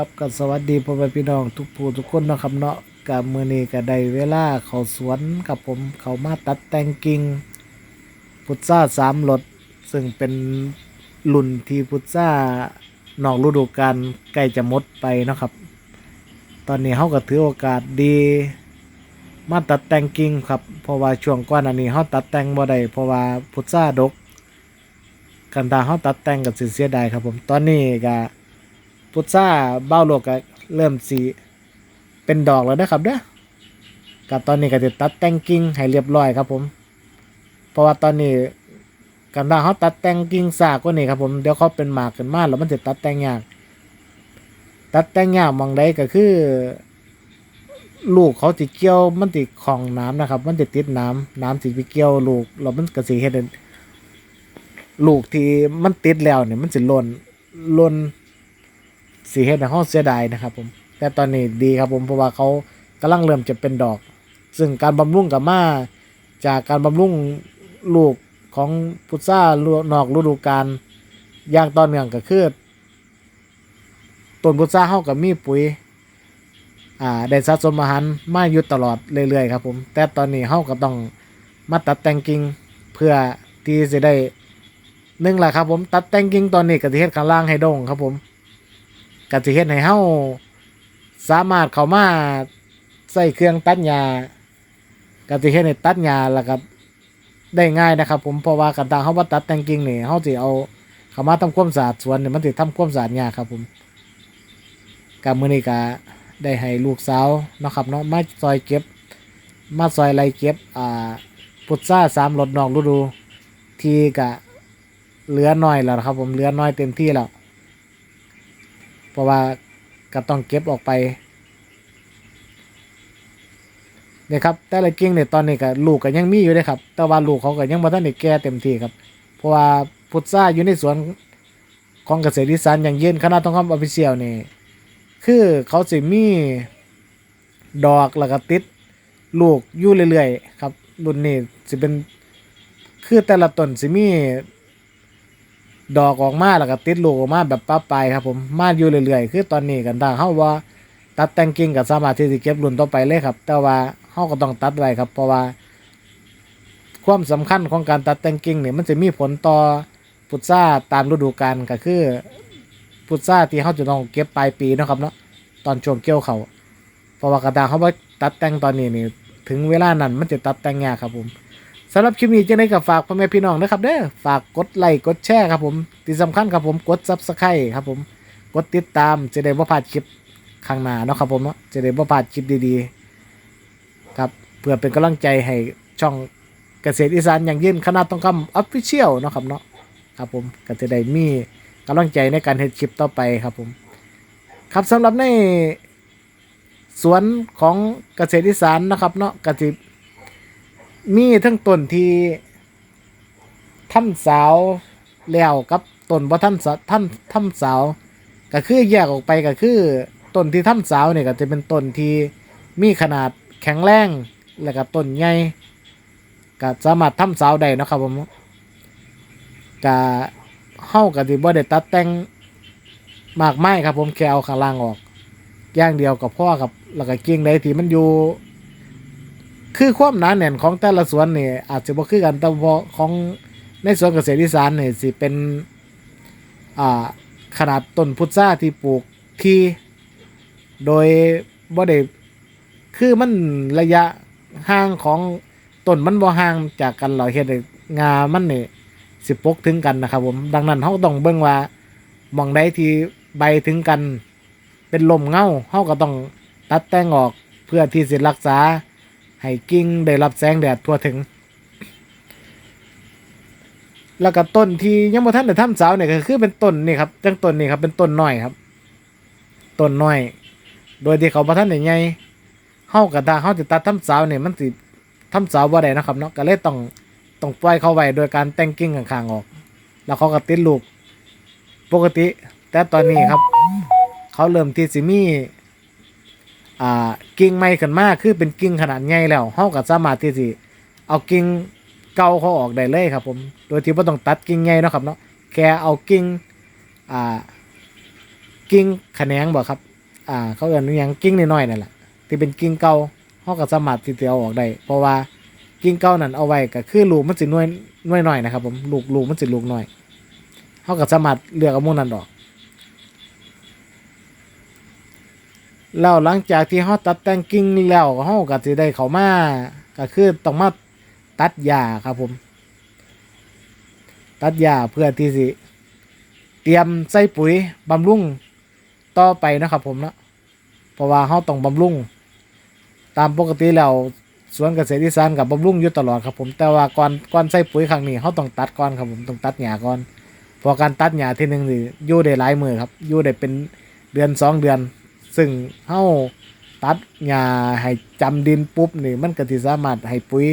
กับกับสวัสดีพ่อแม่พี่น้องทุกผู้ทุกคนนะครับเนาะกับมือนี้ก็ได้เวลาเขาสวนกับผมเขามาตัดแต่งกิ่งพุทราสามรถซึ่งเป็นรุ่นที่พุทรานอกฤดูกาลใกล้จะหมดไปนะครับ ตอนนี้เขาก็ถือโอกาสดี มาตัดแต่งกิ่งครับเพราะว่าช่วงก่อนอันนี้เขาตัดแต่งบ่ได้เพราะว่าพุทราดก กันตาเขาตัดแต่งกับสิเสียดายครับผมตอนนี้ก็ พุทราเบ้าโลกก็เริ่มสีเป็นดอกแล้วนะครับเด้อกับตอนนี้ก็จะตัดแต่งกิ่งให้เรียบร้อยครับผม เพราะว่าตอนนี้กันตาเขาตัดแต่งกิ่งซากกว่านี้ครับผมเดี๋ยวเขาเป็นหมากขึ้นมาแล้วมันจะตัดแต่งยากตัดแต่งยากมองใดก็คือ ลูกเขาติเกี่ยวมันติดของน้ำนะครับ มันจะติดน้ำน้ำสิไปเกี่ยวลูกแล้วมันก็สิเฮ็ดลูกที่มันติดแล้วเนี่ยมันสิหล่นหล่น สีเฮ็ดให้เฮาเสียดายนะครับผม แต่ตอนนี้ดีครับผมเพราะว่าเขากำลังเริ่มจะเป็นดอก ซึ่งการบำรุงกับมาจากการบำรุงลูกของพุทรานอกฤดูกาลอย่างต่อเนื่องก็คือต้นพุทราเฮากับมีปุ๋ยอ่าได้สะสมอาหารมาอยู่ตลอดเรื่อยๆครับผมแต่ตอนนี้เฮาก็ต้องมาตัดแต่งกิ่งเพื่อที่จะได้หนึ่งแหละครับผมตัดแต่งกิ่งตอนนี้กะทิเฮ็ดข้างล่างให้โด่งครับผม กะทิเฮ็ดให้เฮาสามารถเข้ามาใส่เครื่องตัดหญ้ากะทิเฮ็ดให้ตัดหญ้าแล้วก็ได้ง่ายนะครับ ผมเพราะว่ากันตางเฮาว่ตัดแต่งกิ่งนี่เฮาสิเอาเข้ามาทำความสะอาดสวนนี่มันสิทำความสะอาดยากครับผมกับมื้อนี้ก็ได้ให้ลูกสาวเนาะครับเนาะมาซอยเก็บ มาซอยไล่เก็บอ่าพุทราสามรถนอกฤดู ที่กะเหลือน้อยแล้วครับผมเหลือน้อยเต็มที่แล้ว เพราะว่าก็ต้องเก็บออกไปเนี่ยครับแต่ละกิ่งเนี่ยตอนนี้ก็ลูกก็ยังมีอยู่เลยครับ แต่ว่าลูกเขาก็ยังบ่ทันได้แก่เต็มที่ครับ เพราะว่าพุทราอยู่ในสวนของเกษตรอีสานอย่างเย็นคณะทองคำออฟฟิเชียลนี่คือเขาสิมีดอกแล้วก็ติดลูกอยู่เรื่อยๆครับ รุ่นนี้สิเป็นคือแต่ละต้นสิมี ดอกออกมาแล้วก็ติดลูกออกมาแบบป้าปครับผมมาอยู่เรื่อยๆคือตอนนี้กันถ้างเฮาว่าตัดแต่งกิ่งก็สามารถที่จะเก็บรุ่นต่อไปเลยครับ แต่ว่าเฮาก็ต้องตัดไว้ครับ เพราะว่า ความสำคัญของการตัดแต่งกิ่งเนี่ยมันจะมีผลต่อพุทราตามฤดูกาลก็คือพุทราที่เฮาจะต้องเก็บปลายปีนะครับเนาะตอนช่วงเกี่ยวเขาเพราะว่ากระดาษเฮาว่าตัดแต่งตอนนี้นี่ถึงเวลานั้นมันจะตัดแต่งยากครับผม สำหรับคลิปนี้จะได้กับฝากพ่อแม่พี่น้องนะครับเด้อฝากกดไลค์กดแชร์ครับผมที่สำคัญครับผมกดซับสไครต์ครับผมกดติดตามจะได้บ่พลาดคลิปข้างหน้าเนาะครับผมเนาะจะได้บ่พลาดคลิปดีๆครับเพื่อเป็นกำลังใจให้ช่องเกษตรอีสานอย่างยิ่งคณะต้องคำออฟฟิเชียลเนาะครับเนาะครับผมก็จะได้มีกำลังใจในการเฮ็ดคลิปต่อไปครับผม ครับสำหรับในสวนของเกษตรอีสานนะครับเนาะกสิ มีทั้งต้นที่ท่านสาวแล้วกับต้นบ่ท่านสาท่านท่านสาว ก็คือแยกออกไปก็คือต้นที่ท่านสาวเนี่ยก็จะเป็นต้นที่มีขนาดแข็งแรงแล้วก็ต้นใหญ่ก็สามารถทำสาวได้นะครับผมก็เฮาก็สิบ่ได้ตัดแต่งมากมายครับผมแค่เอาข้างล่างออก อย่างเดียวกับพ่อกับแล้วก็กิ่งใดที่มันอยู่ คือความหนาแน่นของแต่ละสวนนี่อาจจะบ่คือกันแต่ว่าของในสวนเกษตรอีสานนี่สิเป็นอ่าขนาดต้นพุทราที่ปลูกที่โดยบ่ได้คือมันระยะห่างของต้นมันบ่ห่างจากกันหรอเฮ็ดงามันนี่สิปกถึงกันนะครับผมดังนั้นเฮาต้องเบิ่งว่ามองใดที่ใบถึงกัน เป็นลมเงาเฮาก็ต้องตัดแต่งออกเพื่อที่สิรักษา ให้กิ่งได้รับแสงแดดทั่วถึง แล้วก็ต้นที่ยังบ่ทันได้ทำเสาเนี่ยก็คือเป็นต้นนี่ครับจังต้นนี่ครับเป็นต้นน้อยครับต้นน้อย โดยที่เขาบ่ทันได้ใหญ่เฮาก็ถ้าเฮาสิตัดทำเสาเนี่ยมันสิทำเสาบ่ได้นะครับเนาะก็เลยต้องต้องปล่อยเขาไว้โดยการแต่งกิ่งข้างๆออก แล้วเขาก็ติดลูกปกติ แต่ตอนนี้ครับ เขาเริ่มที่สิมี อ่ากิ่งใหม่ขึ้นมาคือเป็นกิ่งขนาดใหญ่แล้วเฮาก็สามารถที่สิเอากิ่งเก่าเขาออกได้เลยครับ ผม โดยที่บ่ต้องตัดกิ่งใหญ่เนาะครับเนาะแค่เอากิ่งอ่ากิ่งแขนงบ่ครับอ่าเขาเอิ้นว่าหยังกิ่งน้อยๆนั่นแหละที่เป็นกิ่งเก่าเฮาก็สามารถที่จะเอาออกได้เพราะว่ากิ่งเก่านั่นเอาไว้ก็คือลูกมันสิน้อยน้อยหน่อยนะครับ ผมลูกลูกมันสิลูกน้อยเฮาก็สามารถเลือกเอาหมู่นั้นออก แล้วหลังจากที่เฮาตัดแต่งกิ่งแล้วเฮาก็สิได้เข้ามาก็คือต้องมาตัดหญ้าครับผม ตัดหญ้าเพื่อที่สิ เตรียมใส่ปุ๋ยบำรุงต่อไปนะครับผมเนาะเพราะว่าเฮาต้องบำรุงตามปกติแล้วสวนเกษตรอีสานกับบำรุงอยู่ตลอดครับผมแต่ว่าก่อนก่อนใส่ปุ๋ยครั้งนี้เฮาต้องตัดก่อนครับผมต้องตัดหญ้าก่อนพอการตัดหญ้าทีหนึ่งนี่อยู่ได้หลายมือครับอยู่ได้เป็นเดือนสองเดือน ซึ่งเฮาตัดหญ้าให้จำดินปุ๊บนี่มันก็สิสามารถให้ปุ๋ย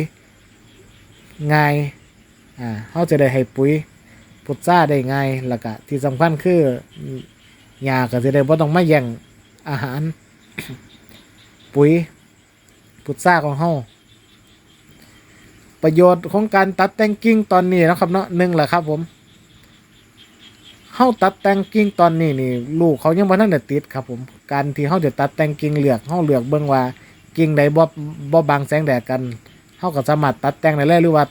ง่ายอ่าเฮาจะได้ให้ปุ๋ยพุทราได้ง่ายแล้วก็ที่สำคัญคือหญ้าก็สิได้บ่ต้องมาแย่งอาหาร ปุ๋ยพุทราของเฮาประโยชน์ของการตัดแต่งกิ่งตอนนี้นะครับเนาะหนึ่งแหละครับผม เฮาตัดแต่งกิ่งตอนนี้นี่ลูกเขายังบ่ทันได้ติดครับ ผมการที่เฮาจะตัดแต่งกิ่งเลือกเฮาเลือกเบิ่งว่ากิ่งใดบ่บ่บังแสงแดดกันเฮาก็สามารถตัดแต่งได้เลยหรือว่า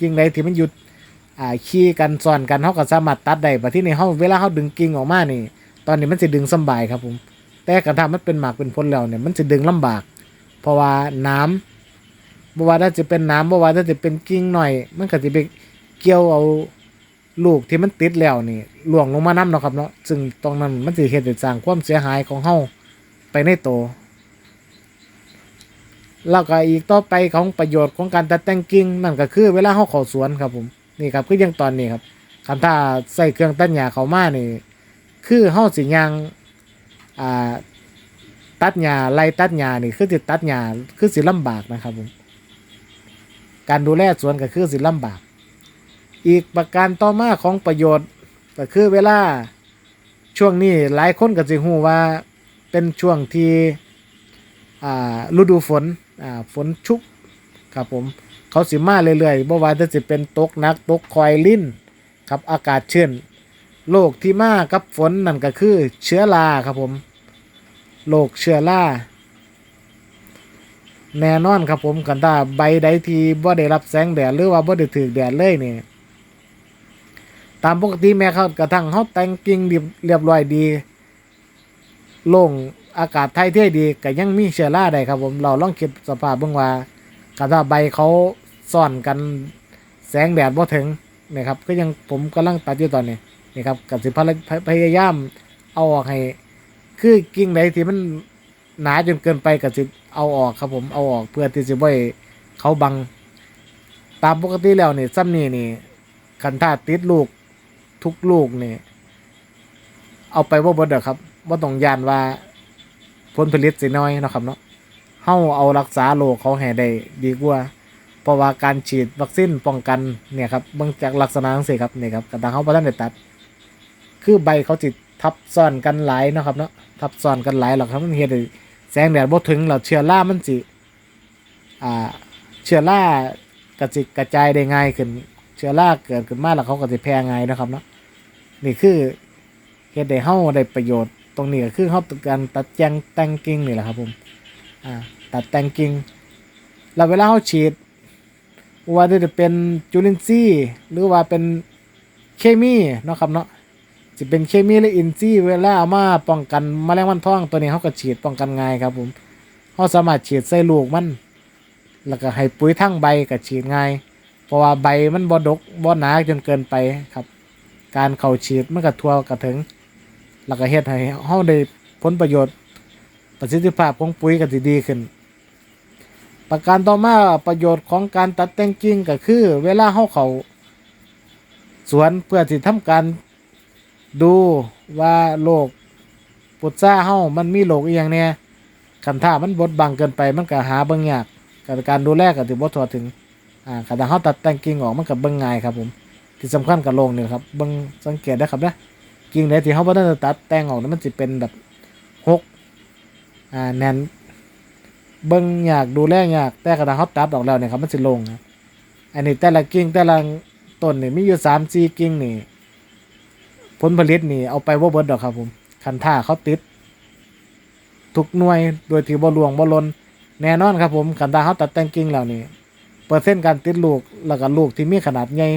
กิ่งใดที่มันหยุดอ่าขี้กันซ้อนกันเฮาก็สามารถตัดได้บัดทีนี้เฮาเวลาเฮาดึงกิ่งออกมานี่ ตอนนี้มันสิดึงสบายครับผม แต่กระทามันเป็นหมากเป็นผลแล้วเนี่ยมันจะดึงลำบาก เพราะว่าน้ำบ่ว่าถ้าจะเป็นน้ำบ่ว่าถ้าจะเป็นกิ่งหน่อย มันก็จะไปเกี่ยวเอา ลูกที่มันติดแล้วนี่หลวงลงมาน้ำเนาะครับเนาะซึ่งตรงนั้นมันสิเฮ็ดให้สร้างความเสียหายของเฮาไปในโตแล้วก็อีกต่อไปของประโยชน์ของการตัดแต่งกิ่งนั่นก็คือเวลาเฮาเข้าสวนครับผมนี่ครับคืออย่างตอนนี้ครับคันถ้าใส่เครื่องตัดหญ้าเข้ามานี่คือเฮาสิยางอ่าตัดหญ้าไล่ตัดหญ้านี่คือสิตัดหญ้าคือสิลำบากนะครับผมการดูแลสวนก็คือสิลำบาก อีกประการต่อมาของประโยชน์ ก็คือเวลาช่วงนี้หลายคนก็สิฮู้ว่าเป็นช่วงที่ฤดูฝนฝนชุกครับผมเขาสิมาเรื่อยๆบ่ว่าจะสิเป็นตกนักตกคอยลิ้นครับอากาศชื้นโรคที่มากับฝนนั่นก็คือเชื้อราครับผมโรคเชื้อราแน่นอนครับผมกันตาใบใดที่บ่ได้รับแสงแดดหรือว่าบ่ได้ถือแดดเลยนี่ ตามปกติแม้เขากระทั่งเขาแต่งกิ่งเรียบร้อยดีโล่งอากาศไทยเท่ดีก็ยังมีเชื้อราได้ครับผมเราลองคิดสภาพเบิ่งว่ากันตาใบเขาซ่อนกันแสงแดดบ่ถึงนะครับก็ยังผมกำลังตัดอยู่ตอนนี้นี่ครับกับสิพยพยายามเอาออกให้ คือกิ่งใดที่มันหนาจนเกินไปกับสิเอาออกครับผมเอาออกเพื่อที่จะไว้เขาบัง ตามปกติแล้วนี่ซ้ำนี่นี่คันถ้าติดลูก ทุกลูกนี่เอาไปว่าบดเด้อครับว่าต้องยานว่าผลผลิตสิน้อยนะครับเนาะเฮาเอารักษาโรคเขาให้ได้ดีกว่าเพราะว่าการฉีดวัคซีนป้องกันเนี่ยครับเบื้องจากลักษณะทั้งสี่ครับนี่ครับกระตังเขาบ่ทันได้ตัด คือใบเขาจิทับซ้อนกันหลายนะครับเนาะทับซ้อนกันหลายหรอกครับมันเฮ็ดให้แสงแดดบ่ถึงแล้วเชื้อรามันสิอ่าเชื้อรากระจิกระจายได้ง่ายขึ้น เชื้อราเกิดขึ้นมาแล้วเขาก็สิแพร่ง่ายนะครับเนาะ นี่คือเฮ็ดให้เฮาได้ประโยชน์ตรงนี้ก็คือเฮาต้องการตัดแจงแต่งกิ่งนี่แหละครับผมอ่าตัดแต่งกิ่งแล้วเวลาเฮาฉีดว่าจะเป็นจุลินทรีย์หรือว่าเป็นเคมีเนาะครับเนาะจะเป็นเคมีหรืออินทรีย์เวลาเอามาป้องกันมแมลงวันท้องตัวนี้เขาก็ฉีดป้องกันง่ายครับผมเขาสามารถฉีดใส่ลูกมัน แล้วก็ให้ปุ๋ยทั้งใบก็ฉีดง่าย เพราะว่าใบมันบ่ดกบ่หนาจนเกินไปครับ การเข้าฉีดมันก็ทั่วกระถึง แล้วก็เฮ็ดให้เฮาได้ผลประโยชน์ ประสิทธิภาพของปุ๋ยก็สิดีขึ้น ประการต่อมาประโยชน์ของการตัดแต่งกิ่งก็คือ เวลาเฮาเขาสวนเพื่อที่ทำการดูว่าโรคปุตซ่าเฮามันมีโรคอีหยังเนี่ยคันถ้ามันบดบังเกินไปมันก็หาเบิ่งยากกับการดูแลก็ถือบ่ทั่วถึงอ่าคันถ้าเฮาตัดแต่งกิ่งออกมันก็เบิ่งง่ายครับผม ที่สำคัญกับโรคนี่ครับเบิ่งสังเกตได้ครับนะกิ่งไหนที่เฮาบ่ได้ตัดแต่งออกนั้นมันสิเป็นแบบหกอ่าแน่นเบิ่งยากดูแลอยากแต่กระดาษเขาตัดออกแล้วเนี่ยครับมันสิลงนะอันนี้แต่ละกิ่งแต่ละต้นนี่มีอยู่สามสี่กิ่งนี่ผลผลิตนี่เอาไปว่าเบิดดอกครับผมคันท่าเขาติด ทุกหน่วยโดยที่บ่ลวงบ่ลนแน่นอนครับผมคันท่าเขาตัดแต่งกิ่งแล้วนี่เปอร์เซ็นต์การติดลูกแล้วก็ลูกที่มีขนาดใหญ่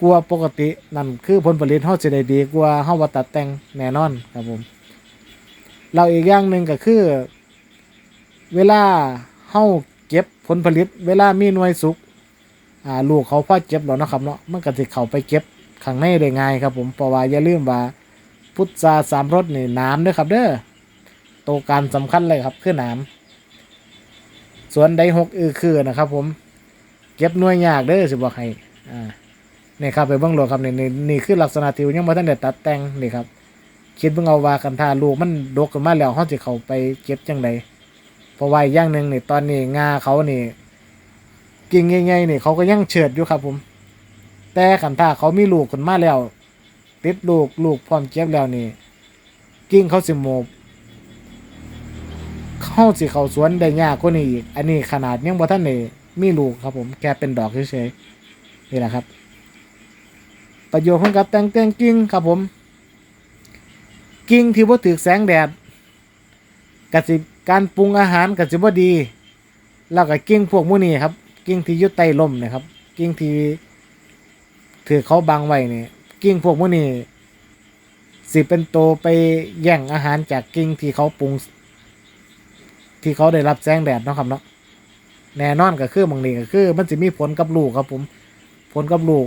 กว่าปกตินั่นคือผลผลิตเฮาสิได้ดีกว่าเฮาบ่ตัดแต่งแน่นอนครับผมเราอีกอย่างหนึ่งก็คือ เวลาเฮาเก็บผลผลิต เวลามีหน่วยสุกอ่าลูกเขาพอเจ็บแล้วเนาะครับเนาะมันก็สิเข้าไปเก็บข้างในได้ง่ายครับผมเพราะว่าอย่าลืมว่าพุทราสามรสนี่น้ำด้อครับเด้อตัวการสำคัญเลยครับคือน้ำส่วนใดหกอือคือนะครับ ผม เก็บหน่วยยากเด้อสิบอกให้อ่า นี่ครับไปเบิ่งหลดครับนี่นี่นี่คือลักษณะที่ยังบ่ทันได้ตัดแต่งนี่ครับคิดเบิ่งเอาว่ากันถ้าลูกมันดกขึ้นมาแล้วเฮาสิเขาไปเก็บจังไดเพราะว่าอย่างหนึ่งนี่ตอนนี้งาเขานี่กิ่งใหญ่ๆนี่เขาก็ยังเฉิดอยู่ครับผม แต่ขันถ้าเขามีลูกขึ้นมาแล้ว ติดลูกลูกพร้อมเก็บแล้วนี่กิ่งเขาสิโมบเข้าสิเขาสวนได้ยากกว่านี้อีกอันนี้ขนาดยังบ่ท่านนี่มีลูกครับผมแกเป็นดอกเฉยๆนี่แหละครับ ประโยชน์ของกับแต่งแต่งกิ่งครับผม กิ่งที่บ่ถึกแสงแดดกสิการปรุงอาหารกสิบ่ดี แล้วก็กิ่งพวกมูนี่ครับ กิ่งที่ยุดใต้ลมนะครับ กิ่งที่ถือเขาบังไว้เนี่ยกิ่งพวกมูนี่สิเป็นโตวไปแย่งอาหารจากกิ่งที่เขาปรุง ที่เขาได้รับแสงแดดเนาะครับเนาะแน่นอนก็คือบางนี้ก็คือ มันจะมีผลกับลูกครับผม ผลกับลูก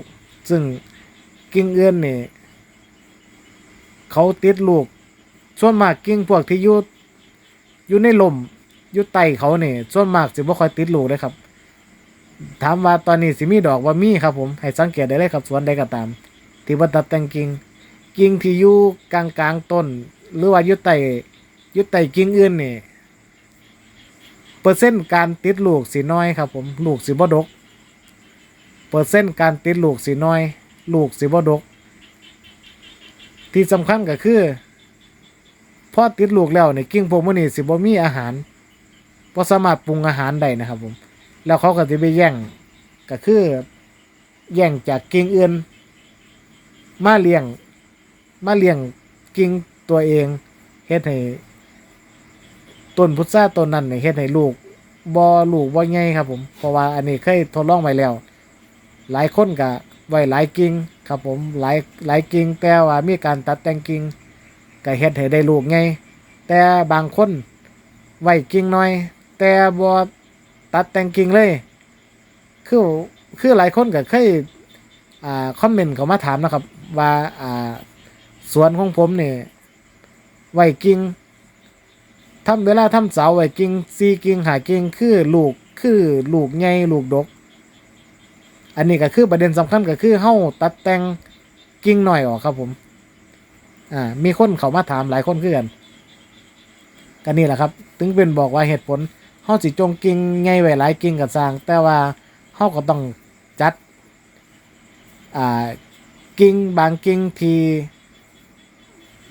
ซึ่ง กิ่งเอื้อนนี่ เขาติดลูก ส่วนมากกิ่งพวกที่อยู่อยู่ในลมอยู่ไตเขาเนี่ยส่วนมากสิบ่ค่อยติดลูกเลยครับ ถามว่าตอนนี้สิมีดอกว่ามีครับผม ให้สังเกตได้เลยครับสวนใดก็ตาม ที่ว่าตัดแต่งกิ่งกิ่งที่อยู่กลางกลางต้น หรือว่าอยู่ไตอยู่ไตกิ่งอื่นนี่เปอร์เซ็นต์การติดลูกสิน้อยครับผมลูกสิบ่ดก เปอร์เซ็นต์การติดลูกสิน้อย ลูกสิบ่ดก ที่สำคัญก็คือพอติดลูกแล้วเนี่ยกิ่งพวกมันนี่สิบ่มีอาหารบ่สามารถปรุงอาหารได้นะครับผม แล้วเขาก็สิไปแย่งก็คือแย่งจากกิ่งอื่นมาเลี้ยง มาเลี้ยงกิ่งตัวเองเฮ็ดให้ต้นพุทราต้นนั้นเนี่ยเฮ็ดให้ลูกบ่ลูกบ่ใหญ่ครับผมเพราะว่าอันนี้เคยทดลองไว้แล้ว หลายคนก็ ไว้หลายกิ่งครับผมหลายหลายกิ่งแต่ว่ามีการตัดแต่งกิ่งก็เฮ็ดให้ได้ลูกไงแต่บางคนไว้กิ่งน้อย แต่บ่ตัดแต่งกิ่งเลย คือคือหลายคนก็เคยอ่าคอมเมนต์เข้ามาถามนะครับ ว่าอ่าสวนของผมเนี่ยไว้กิ่งทำเวลาทำเสาไว้กิ่งซีกิ่งหากิ่งคือลูกคือลูกใหญ่ลูกดก อันนี้ก็คือประเด็นสำคัญก็คือเฮาตัดแต่งกิ่งหน่อยออกครับผม อ่า มีคนเขามาถามหลายคนคือกันกันนี่แหละครับ ถึงเป็นบอกว่าเหตุผลเฮาสิจงกิ่งไงไว้หลายกิ่งกับสร้าง แต่ว่าเฮาก็ต้องจัด อ่า กิ่งบางกิ่งที่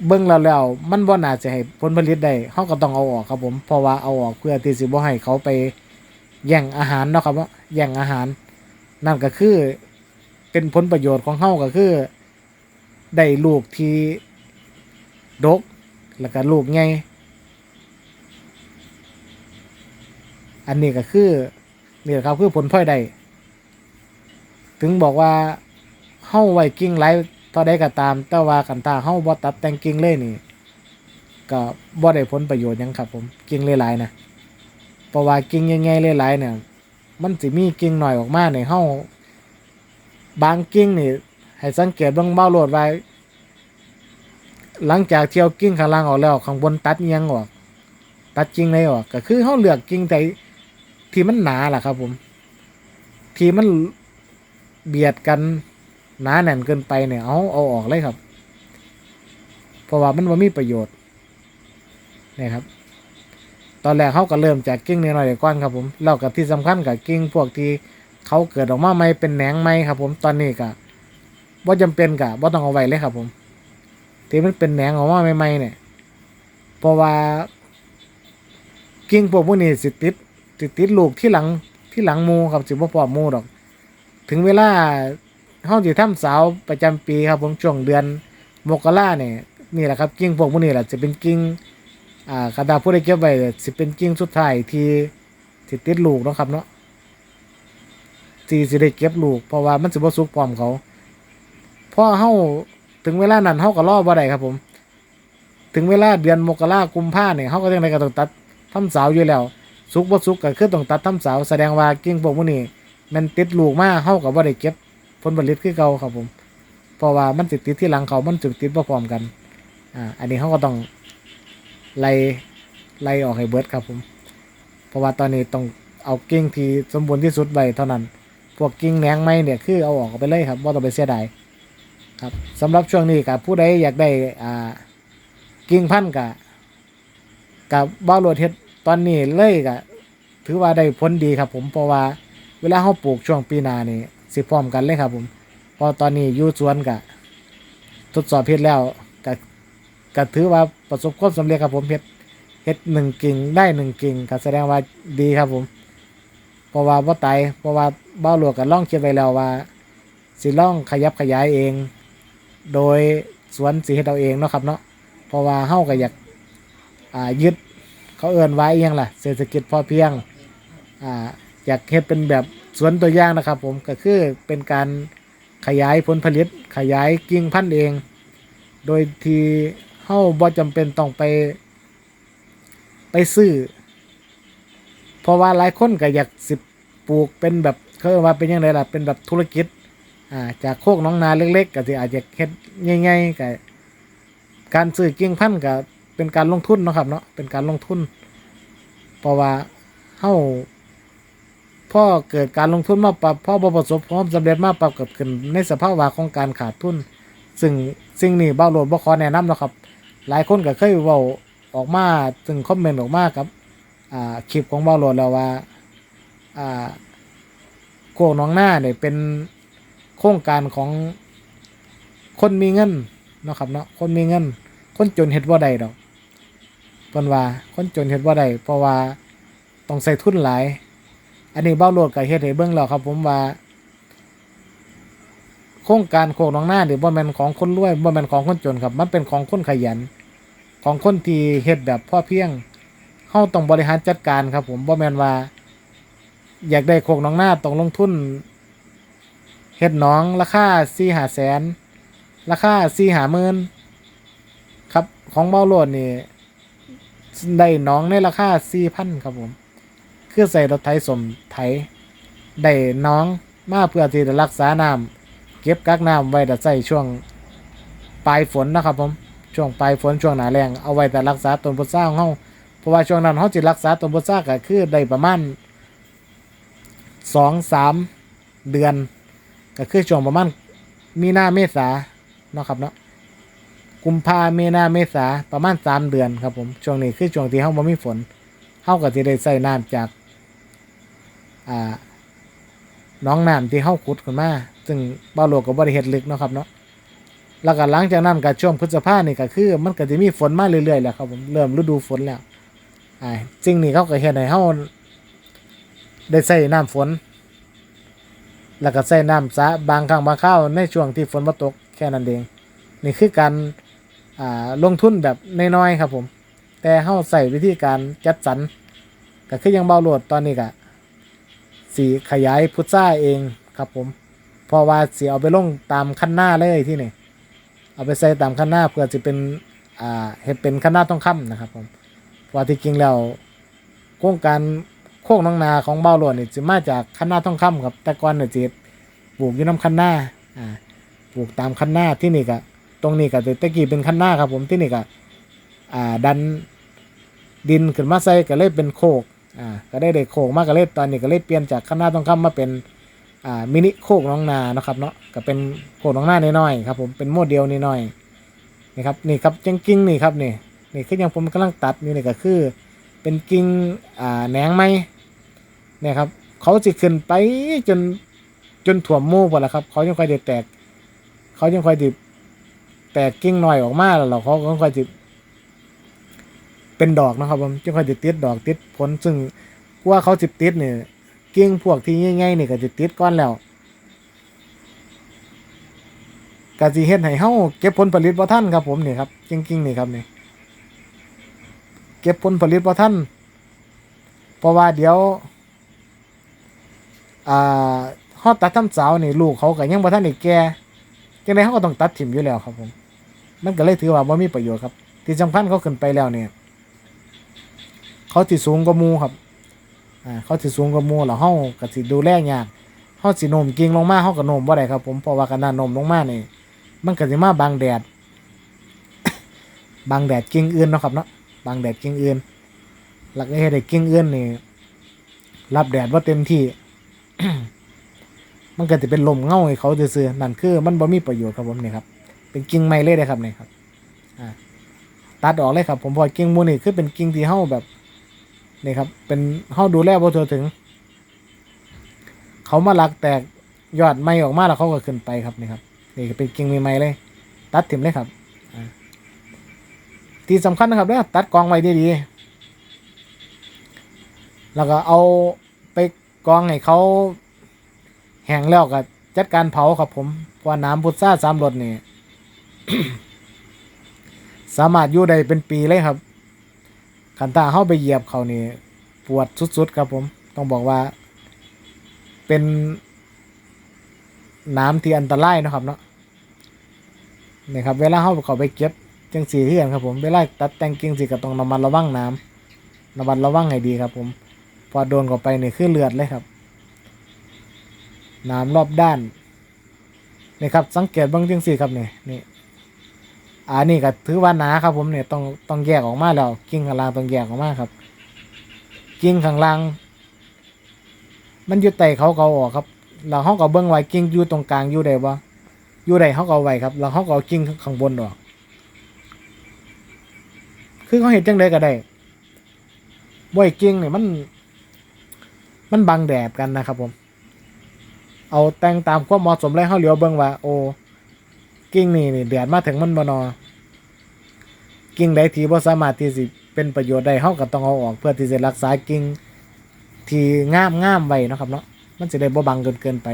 เบิ่งแล้วแล้วมันบ่น่าจะให้ผลผลิตได้เฮาก็ต้องเอาออกครับผม เพราะว่าเอาออกเพื่อที่สิบ่ให้เขาไปแย่งอาหารเนาะครับว่าแย่งอาหาร นั่นก็คือเป็นผลประโยชน์ของเฮาก็คือ ได้ลูกที่ดก แล้วก็ลูกใหญ่อันนี้ก็คือนี่ครับคือผลพลอยได้ถึงบอกว่าเฮาไว้กิ่งไรต่อได้ก็ตาม แต่ว่ากันตาเฮาบ่ตัดแต่งกิ่งเลยนี่ ก็บ่ได้ผลประโยชน์ยังครับผมกิ่งหลายๆนะเพราะว่ากิ่งใหญ่ๆหลายๆเนี่ย มันสิมีกิ่งหน่อยออกมาเนี่ยเฮาบางกิ่งนี่ ให้สังเกตเบางเบ้าโหลดไว้ หลังจากเที่ยวกิ่งข้างล่างออกแล้วข้างบนตัดอิหยังออก ตัดกิ่งไหนออก ก็คือเฮาเลือกกิ่งแต่ที่มันหนาล่ะครับ ผม ที่มันเบียดกันหนาแน่นเกินไปเนี่ยเอาเอาออกเลยครับ เพราะว่ามันว่ามีประโยชน์นี่ครับ ตอนแรกเขาก็เริ่มจากกิ่งน้อยๆก่อนครับผมแล้วกับที่สำคัญกับกิ่งพวกที่เขาเกิดออกมาใหม่เป็นแหนงใหม่ครับ ผมตอนนี้ก็ว่าจำเป็นกับว่าต้องเอาไว้เลยครับ ผม ที่มันเป็นแหนงออกมาใหม่ๆเนี่ยเพราะว่ากิ่งพวกพวกนี้สิติดสิติดลูกที่หลังที่หลังมูครับสิบ่พอหมูดอก ถึงเวลาเฮาสิทำสาวประจำปีครับผมช่วงเดือนมกราเนี่ยนี่แหละครับกิ่งพวกพวกนี้แหละจะเป็นกิ่ง อ่าคาดาผู้ได้เก็บไว้สิเป็นกิ่งสุดท้ายที่ที่ติดลูกเนาะครับเนาะที่สิได้เก็บลูกเพราะว่ามันสิบ่สุกพร้อมเขาพอเฮาถึงเวลานั้นเฮาก็รอบ่ได้ครับผม ถึงเวลาเดือนมกรากุมภาเนี่ยเฮาก็จังไดก็ต้องตัดทำสาวอยู่แล้ว สุกบ่สุกก็คือต้องตัดทำสาวแสดงว่ากิ่งพวกพวกนี้มันติดลูกมาเฮาก็บ่ได้เก็บผลผลิตคือเก่าครับผม เพราะว่ามันสิติดที่หลังเขามันสิติดบ่พร้อมกัน อ่า อันนี้เขาก็ต้อง ไล่ไล่ออกให้เบิดครับผม เพราะว่าตอนนี้ต้องเอากิ่งที่สมบูรณ์ที่สุดไว้เท่านั้น พวกกิ่งแหนงไม้เนี่ยคือเอาออกไปเลยครับว่าต้องไปเสียดายครับสำหรับช่วงนี้กับผู้ใดอยากได้อ่ากิ่งพันกับกับบ้าโรดเฮ็ดตอนนี้เลยกับถือว่าได้ผลดีครับผมเพราะว่าเวลาเขาปลูกช่วงปีนานี่สิพร้อมกันเลยครับผมเพอตอนนี้อยู่สวนกะทดสอบเพชรแล้ว กะกะถือว่าประสบความสำเร็จครับผมเพชรเฮ็ดหนึ่งกิ่งได้หนึ่งกิ่งก็แสดงว่าดีครับผมเพราะว่าบ่ตายเพราะว่าบ้าหลวงก็ล่องคิดไว้แล้วว่า สิล่องขยับขยายเอง โดยสวนสิเฮ็ดเอาเองเนาะครับเนาะเพราะว่าเฮาก็อยากอ่ายึดเขาเอิ้นไว้อิหยังล่ะเศรษฐกิจพอเพียงอ่าอยากเฮ็ดเป็นแบบสวนตัวอย่างนะครับ ผมก็คือเป็นการขยายผลผลิตขยายกิ่งพันธุ์เอง โดยที่าบ่จำเป็นต้องไป ไปซื้อ เพราะว่าหลายคนก็อยากสิปลูกเป็นแบบเขาเรียกว่าเป็นยังไงล่ะเป็นแบบธุรกิจ อ่า จากโคกน้องนาเล็ก ๆ ก็สิอาจจะเฮ็ดง่ายๆก็การซื้อกิ่งพันธุ์ก็เป็นการลงทุนเนาะครับ เนาะเป็นการลงทุน เพราะว่าเฮาพ่อเกิดการลงทุนมาปรับพ่อบ่ประสบความสำเร็จมาปรับเกิดขึ้นในสภาพวะของการขาดทุน ซึ่งสิ่งนี้บ้าวโหลดบ่ขอแนะนำนะครับ หลายคนก็เคยเว้าออกมาซึ่งคอมเมนต์ออกมากับอ่าคลิปของบ้าวโหลดแล้วว่าอ่าโกน้องหน้าเนี่ยเป็นโครงการของคนมีเงินเนาะครับเนาะคนมีเงิน คนจนเฮ็ดบ่ได้ดอกเพิ่นว่าคนจนเฮ็ดบ่ได้เพราะว่าต้องใส่ทุนหลาย อันนี้เบ้าโหลดกับเฮ็ดให้เบิ่งแล้วครับผมว่า โครงการโคกน้องหน้านี่บ่แม่นของคนรวยบ่แม่นของคนจนครับ มันเป็นของคนขยัน ของคนที่เฮ็ดแบบพ่อเพียงเฮาต้องบริหารจัดการครับ ผมบ่แม่นว่า อยากได้โคกน้องหน้าต้องลงทุนเฮ็ดหนองราคา4-5แสนราคา4-5หาหมื่นครับของเบ้าโลดนี่ได้หนองในราคา4,000ครับผมคือใส่รถไถสมไถได้น้องมาเพื่อที่จะรักษาน้ำเก็บกักน้ำไว้แต่ใส่ช่วงปลายฝนนะครับผม ช่วงปลายฝนช่วงหนาแรงเอาไว้แต่รักษาต้นพุทราของเฮาเพราะว่าช่วงนั้นเฮาจิรักษาต้นพุทราก็คือได้ประมาณสองสามเดือน ก็คือช่วงประมาณมีนาเมษาเนาะครับเนาะกุมภาเมนาเมษาประมาณสามเดือนครับผมช่วงนี้คือช่วงที่เฮาบ่มีฝนเฮาก็สิได้ใส่น้ำจากอ่าน้องน้ำที่เฮาขุดขึ้นมาซึ่งบ่าวโลกก็บ่ได้เฮ็ดลึกเนาะครับเนาะ แล้วก็หลังจากนั้นก็ช่วงพฤษภานี่ก็คือ มันก็จะมีฝนมาเรื่อยๆแหละครับผมเริ่มฤดูฝนแล้วอ่าสิ่งนี้เขาก็เฮ็ดให้เฮาได้ใส่น้ำฝน แล้วก็ใส่น้ำสะบางครั้งบางคราวในช่วงที่ฝนบ่ตกแค่นั้นเอง นี่คือการอ่าลงทุนแบบน้อยๆครับผม แต่เฮาใส่วิธีการจัดสรรก็คือยังเบาโหลดตอนนี้ก็สีขยายพุทราเองครับผม เพราะว่าสีเอาไปลงตามขั้นหน้าเลยที่นี่ เอาไปใส่ตามขั้นหน้าเพื่อจะเป็นอ่าเห็ดเป็นขั้นหน้าต้องค่ำนะครับผมพราะว่าที่จริงแล้วโครงการโคกน้องนาของเบาหลวดนี่จะมาจากขั้นหน้าต้องค่ำครับแต่ก่อนเนี่ยจะปลูกอยู่น้ำขั้นหน้าอ่าปลูกตามขั้นหน้าที่นี่ก็ตรงนี้ก็ตะกี้เป็นขั้นหน้าครับผมที่นี่ก็อ่าดันดินขึ้นมาใส่ก็เลยเป็นโคกอ่าก็ได้ได้โคกมากก็เลยตอนนี้ก็เลยเปลี่ยนจากข้างหน้าต้องคำมาเป็น อ่ามินิโคกน้องนานะครับเนาะก็เป็นโคกน้องนาน้อยๆครับผมเป็นโมเดลน้อยๆนี่ครับนี่ครับจังกิ้งนี่ครับนี่นี่คือยังผมกำลังตัดนี่นี่ก็คือ เป็นกิ่งอ่าแหนงไม้เนี่ยครับเขาจะขึ้นไปจนจนถ่วมมู่หมดแล้วครับ เขายังค่อยได้แตก เขายังค่อยไดิแตกกิ่งหน่อยออกมาแล้วเราเขาก็ค่อยจิเป็นดอกนะครับผมจึงค่อยจะติดดอกติดผลซึ่งกว่าเขาสิติดเนี่ย กิ่งพวกที่ง่ายๆนี่ก็จะติดก้อนแล้วกะสิเฮ็ดให้เฮาเก็บผลผลิตบ่ทันครับผมนี่ครับจริงๆนี่ครับนี่เก็บผลผลิตบ่ทันเพราะว่าเดี๋ยวอ่าเฮาตัดทำสาวนี่ลูกเขาก็ยังบ่ทันได้แก่จังได๋เฮาก็ต้องตัดถิ่มอยู่แล้วครับผม มันก็เลยถือว่าบ่มีประโยชน์ครับ ที่สำคัญเขาขึ้นไปแล้วเนี่ย เขาสิสูงกว่าหมู่ครับ อ่าเขาสิสูงกว่าหมู่แล้วเฮาก็สิดูแลยากเฮาสิโน้มกิ่งลงมาเฮาก็โน้มบ่ได้ครับ ผมเพราะว่ากันนาโน้มลงมานี่มันก็สิมาบังแดด บังแดดกิ่งอื่นเนาะครับเนาะบังแดดกิ่งอื่นหลักเฮ็ดให้กิ่งอื่นนี่รับแดดว่าเต็มที่ มันก็จะเป็นลมเงาให้เขาซื่อๆนั่นคือมันบ่มีประโยชน์ครับผมนี่ครับ เป็นกิ่งไม้เลยนะครับนี่ครับ อ่า ตัดออกเลยครับ ผมพอกิ่งมูนี่คือเป็นกิ่งที่เฮาแบบ นี่ครับ เป็นเฮาดูแลบ่ทั่วถึง เขามาลักแตกยอดไม้ออกมาแล้วเขาก็ขึ้นไปครับนี่ครับนี่เป็นกิ่งใหม่ๆเลย ตัดถิ่มเลยครับที่สำคัญนะครับเนี่ยตัดกองไว้ดีๆแล้วก็เอาไปกองให้เขาแห้งแล้วก็จัดการเผาครับผมเพราะว่าน้ำพุทราสามรสนี่สามารถอยู่ได้เป็นปีเลยครับ ขันตาเข้าไปเหยียบเขานี่ปวดสุดๆครับผม ต้องบอกว่า เป็นน้ำที่อันตรายนะครับเนาะนี่ครับ เวลาเข้าเขาไปเก็บจังสีที่กันครับผมเวลาตัดแต่งกิ่งสีก็ต้องระมัดระวังน้ำระมัดระวังให้ดีครับ ผมพอโดนเข้าไปนี่คือเลือดเลยครับ น้ำรอบด้านนี่ครับ สังเกตบ้างจังสีครับนี่นี่ อันนี้ก็ถือว่าหนาครับผมเนี่ยต้องต้องแยกออกมาแล้วกิ่งข้างล่างต้องแยกออกมาครับ กิ่งข้างล่าง มันอยู่ใต้เขาเอาออกครับแล้วเขาก็เบิ้งไว้กิ่งอยู่ตรงกลางอยู่ได้บ่อยู่ได้เขาก็ไว้ครับแล้วเขาก็กิ่งข้างบนออก คือเขาเห็นจังไดก็ได้บ่อยกิ่งเนี่ยมัน มันบังแดดกันนะครับผม เอาแต่งตามความเหมาะสมเลยเขาเหลียวเบิ้งว่าโอ้ กิ่งนี่นี่เดือดมาถึงมันบ่นอกิ่งใดที่บ่สามารถที่สิเป็นประโยชน์ได้เฮาก็ต้องเอาออก เพื่อที่จะรักษากิ่งที่งามงามไว้นะครับเนาะมันสิได้บ่บังเกินเกินไป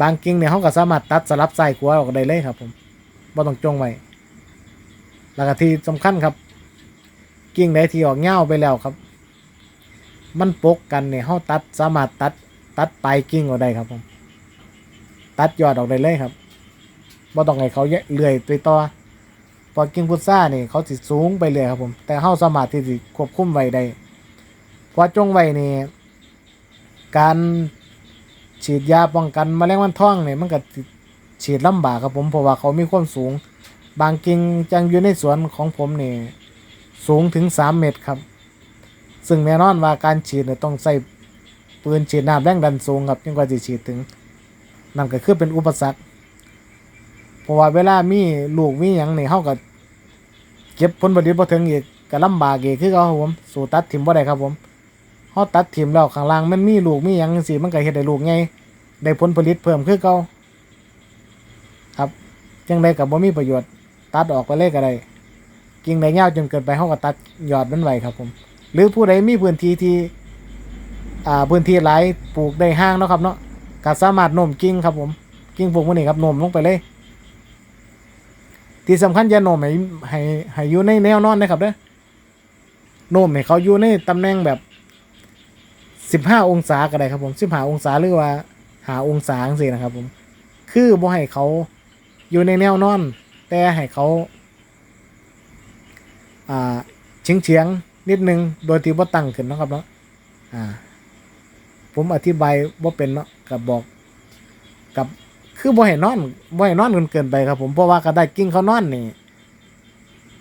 บางกิ่งเนี่ยเฮาก็สามารถตัดสลับซ้ายขวาออกได้เลยครับ ผมบ่ต้องจงไว้แล้วก็ที่สำคัญครับ กิ่งใดที่ออกเงาไปแล้วครับ มันปกกันเนี่ยเฮาตัดสามารถตัดตัดปลายกิ่งออกได้ครับผมตัดยอดออกได้เลยครับ บ่ต้องให้เขาเลื่อยตัวต่อพอกิ่งพุทรานี่เขาสิสูงไปเลยครับผม แต่เฮาสามารถที่สิควบคุมไว้ได้พราะจงไว้นี่การฉีดยาป้องกันแมลงวันท้องนี่มันก็ฉีดลำบากครับผมเพราะว่าเขามีความสูง บางกิ่งจังอยู่ในสวนของผมนี่สูงถึง 3 เมตรครับ ซึ่งแน่นอนว่าการฉีดเนี่ยต้องใส่ปืนฉีดน้ำแรงดันสูงครับจึงกว่าจะฉีดถึงนั่นก็คือเป็นอุปสรรค ราะว่าเวลามีลูกมีหยังนี่เฮาก็เก็บผลผลิตบ่ถึงอีกก็ลำบากอีกคือเขาครับผมสู่ตัดถิ่มบ่ได้ครับผมเฮาตัดถิ่มแล้วข้างล่างมันมีลูกมีหยังจังซี่มันก็เฮ็ดให้ลูกใหญ่ได้ผลผลิตเพิ่มคือเก่าครับจังไดก็บ่มีประโยชน์ ตัดออกไปเลยก็ได้กิ่งใดยาวจนเกินไปเฮาก็ตัดยอดมันไว้ครับผม หรือผู้ใดมีพื้นที่ที่อ่าพื้นที่หลายปลูกได้ห้างเนาะครับเนาะก็สามารถโน้มกิ่งครับผม กิ่งพวกพวกนี้ครับโน้มลงไปเลย ที่สำคัญอย่าโน้มให้ให้ให้อยู่ในแนวนอนนะครับเด้อโน้มให้เขาอยู่ในตำแหน่งแบบสิบห้าองศาก็ได้ครับผมสิบห้าองศาหรือว่าหาองศาจังซี่นะครับ ผม คือบ่ให้เขาอยู่ในแนวนอน แต่ให้เขาอ่าเฉียงเฉียงๆนิดนึงโดยที่บ่ตั้งขึ้นนะครับเนาะอ่า ผมอธิบายบ่เป็นเนาะกับบอก คือบ่ให้นอนบ่ให้นอนเกินเกินไปครับ ผมเพราะว่าก็ได้กิ้งเขานอนนี่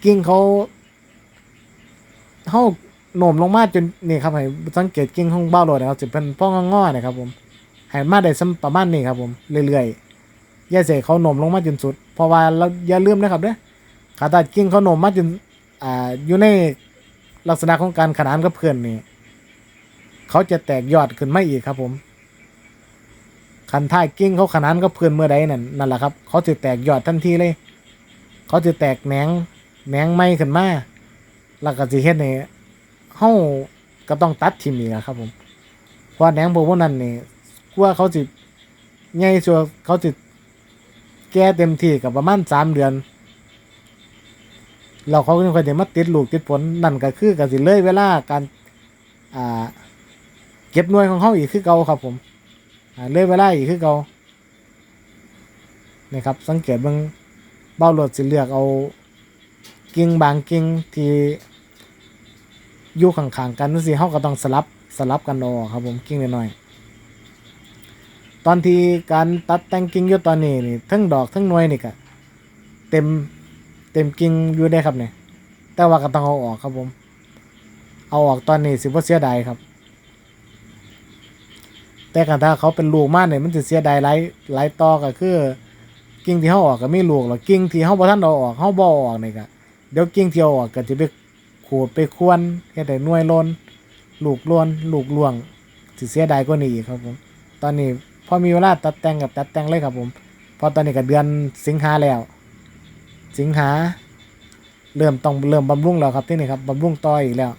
กิ้งเขาเฮาโหน่มลงมาจนนี่ครับให้สังเกตกิ้งของบ้าวโลดนะครับสิเป็นพ่องอๆนะครับ ผมให้มาได้ประมาณนี้ครับ ผมเรื่อยๆอย่าเสกเขาโหน่มลงมาจนสุด เพราะว่าเราอย่าลืมนะครับเด้อขาตัดกิ้งเขาโหน่มมาจนอ่าอยู่ในลักษณะของการขนานกับเพื่อนนี่เขาจะแตกยอดขึ้นไม่อีกครับผม คันท้ายกิ้งเขาขนานกับเพื่อนเมื่อใดนั่นนั่นแหละครับ เขาจะแตกยอดทันทีเลย เขาจะแตกแหนงแหนงไหมขึ้นมาแล้วก็สิเฮ็ดให้เฮาก็ต้องตัดทิมอีกอะครับผมเพราะแหนงพวกนั้นนี่กลัวเขาสิใหญ่ชัวเขาสิแกก่เต็มที่กับประมาณสามเดือนเราเขาค่อยจะมาติดลูกติดผลนั่นก็คือก็สิเลยเวลาการอ่าเก็บหน่วยของเขาอีกคือเก่าครับผม เลยเวลาอีกคือเก่านี่ครับสังเกตเบางเบ้าโหลดสิเลือกเอากิ่งบางกิ่งที่อยู่ข้างๆกันนั่นสิเขาก็ต้องสลับสลับกันออกครับผมกิ่งน้อยๆตอนที่การตัดแต่งกิ่งอยู่ตอนนี้นี่ทั้งดอกทั้งหน่วยนี่ก็เต็มเต็มกิ่งอยู่ได้ครับเนี่ยแต่ว่าก็ต้องเอาออกครับผม เอาออกตอนนี้สิบ่เสียดายครับ แต่กันถ้าเขาเป็นลูกมากเนี่ยมันจะเสียดายหลายหลายต่อก็คือ กิ่งที่เขาออกก็มีลูกหรอกกิ่งที่เขาบ่ทันเอาออกเขาบ่อออกนี่ก็เดี๋ยวกิ่งที่เอาออกก็จะไปขูดไปควนเฮ็ดให้หน่วยล้นลูกล้วนลูกลวงสิเสียดายกว่านี้อีกครับผม ตอนนี้พอมีเวลาตัดแต่งกับตัดแต่งเลยครับผมพอตอนนี้ก็เดือนสิงหาแล้ว สิงหาเริ่มต้องเริ่มบำรุงแล้วครับที่นี่ครับบำรุงต่ออีกแล้ว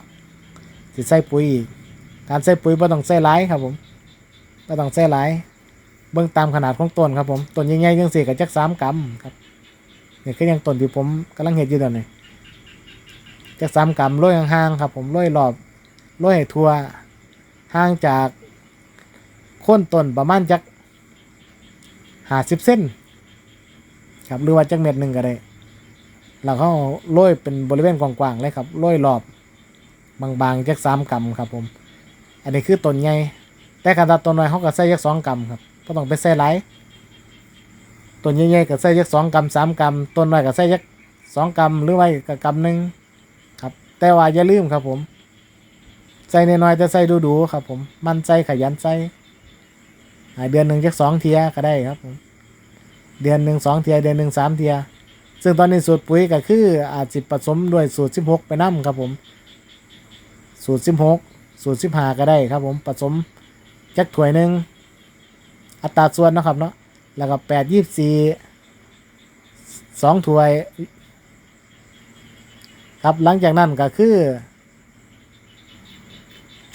สิใส่ปุ๋ยอีกการใส่ปุ๋ยบ่ต้องใส่หลายครับผม บ่ต้องใส่หลาย เบิ่งตามขนาดของต้นครับผมต้นใหญ่ๆจังสี่ก็จักสามกำครับเนี่คือยังต้นที่ผมกำลังเห็ดอยู่ตอนนี้จักสามกำโรยห่างๆครับ ผมโรยรอบโรยให้ทั่วห่างจากโค่นต้นประมาณจักหาสิบเส้นครับหรือว่าจักเม็ดหนึ่งก็ได้แล้วเข้าโรยเป็นบริเวณกว้างๆเลยครับโรยรอบบางๆจักสามกำครับผม อันนี้คือต้นใหญ่ แต่การตัดต้นน้อยเขาก็ใส่ยักสองกรัมครับก็ต้องไปใส่หลายต้นใหญ่ๆก็ใส่ยักสองกรัมสามกรัมต้นน้อยก็ใส่ยักสองกรัมหรือไว้ก็กรัมหนึ่งครับ แต่ว่าอย่าลืมครับผมใส่น้อยๆแต่ใส่ดูๆครับ ผมมันใจขยันใส่เดือนหนึ่งจักสองเทียก็ได้ครับผมเดือนหนึ่งสองเทียเดือนหนึ่งสามเทีย ซึ่งตอนนี้สูตรปุ๋ยก็คืออาจจะผสมด้วยสูตรสิบหกไปน้ำครับผม สูตรสิบหกสูตรสิบห้าก็ได้ครับผมผสม จักถ้วยหนึ่งอัตราส่วนนะครับเนาะแล้วก็แปดยี่สี่สองถ้วย ครับหลังจากนั้นก็คือ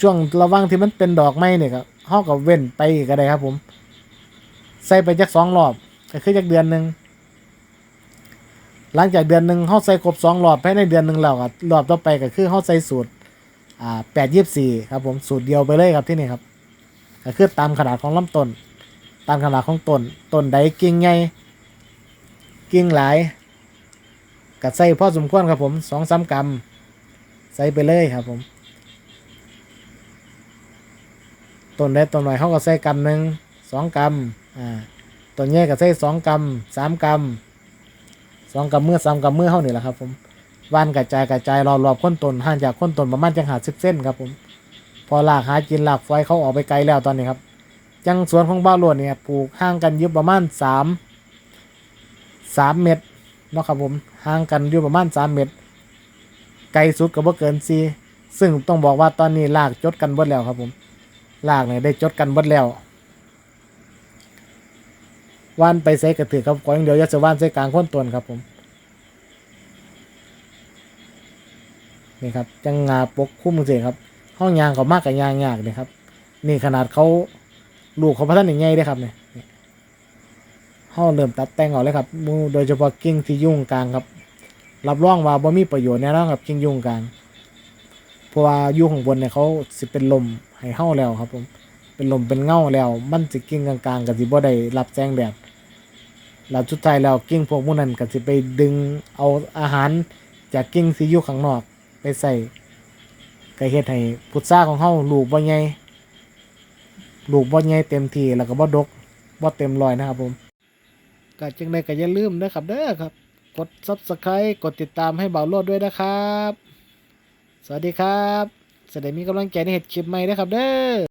ช่วงระว่างที่มันเป็นดอกไม้เนี่ยก็เขากับเว้นไปกก็ได้ครับผม ใส่ไปจักสองรอบก็คือจักเดือนหนึ่งหลังจากเดือนหนึ่งเขาใส่ครบสองรอบภายในเดือนหนึ่งแล้วก็รอบต่อไปก็คือเขาใส่สูตรอ่าแปดยี่สี่ครับผมสูตรเดียวไปเลยครับที่นี่ครับ ก็คือตามขนาดของลำต้น ตามขนาดของต้นต้นใดกิ่งใหญ่กิ่งหลายกัดใส่พอสมควรครับผมสองสามกรัมใส่ไปเลยครับผมต้นใดต้นหน่อยเขาก็ใส่กรัมหนึ่งสองกรัมอ่าต้นใหญ่ก็ใส่สองกรัมสามกรัมสองกรัมเมื่อสามกรัมเมื่อเท่านี่แหละครับผมว่านกระจายกระจายรอบๆค้นต้นห่างจากค้นต้นประมาณจังหาสิบเส้นครับผม พอหลากหากินหลากไฟเขาออกไปไกลแล้วตอนนี้ครับจังสวนของบ้าวโลดเนี่ยปลูกห่างกันอยู่ประมาณสามสามเมตรเนาะครับผมห่างกันอยู่ประมาณสามเมตร ไกลสุดก็บ่เกินสี่ซึ่งต้องบอกว่าตอนนี้ลากจดกันเบิดแล้วครับผมลากเนี่ยได้จดกันเบิดแล้วว่านไปใส่กระถือครับขออย่างเดียวอย่าจะว่านใส่กลางค้นตนครับผมนี่ครับจังงาปกคุ้มเสียครับ ห้องยางเขามากกับยางยากเลยครับ นี่ขนาดเขาลูกเขาพัฒนาอย่างไงได้ครับเนี่ยห้องเริ่มตัดแต่งออกเลยครับมูโดยเฉพาะกิ่งที่ยุ่งกลางครับ รับรองว่าบ่มีประโยชน์แน่นอนครับกิ่งยุ่งกลางเพราะว่ายุ่งของบนเนี่ยเขาสิเป็นลมให้เห่าแล้วครับผมเป็นลมเป็นเงาแล้ว มันสิกิ่งกลางๆกับสิบ่ได้รับแสงแดดแล้วสุดท้ายแล้วกิ่งพวกพวกนั้นก็สิไปดึงเอาอาหารจากกิ่งที่อยู่ข้างนอกไปใส่ ก็เฮ็ดให้พุทราของเฮาลูกบ่ใหญ่ลูกบ่ใหญ่เต็มที่แล้วก็บ่ดกบ่เต็มร้อยนะครับผมก็จังได๋ก็อย่าลืมนะครับเด้อครับ กด Subscribe กดติดตามให้เบาโลดด้วยนะครับ สวัสดีครับจะได้มีกำลังใจในเห็ดคลิปใหม่นะครับเด้อ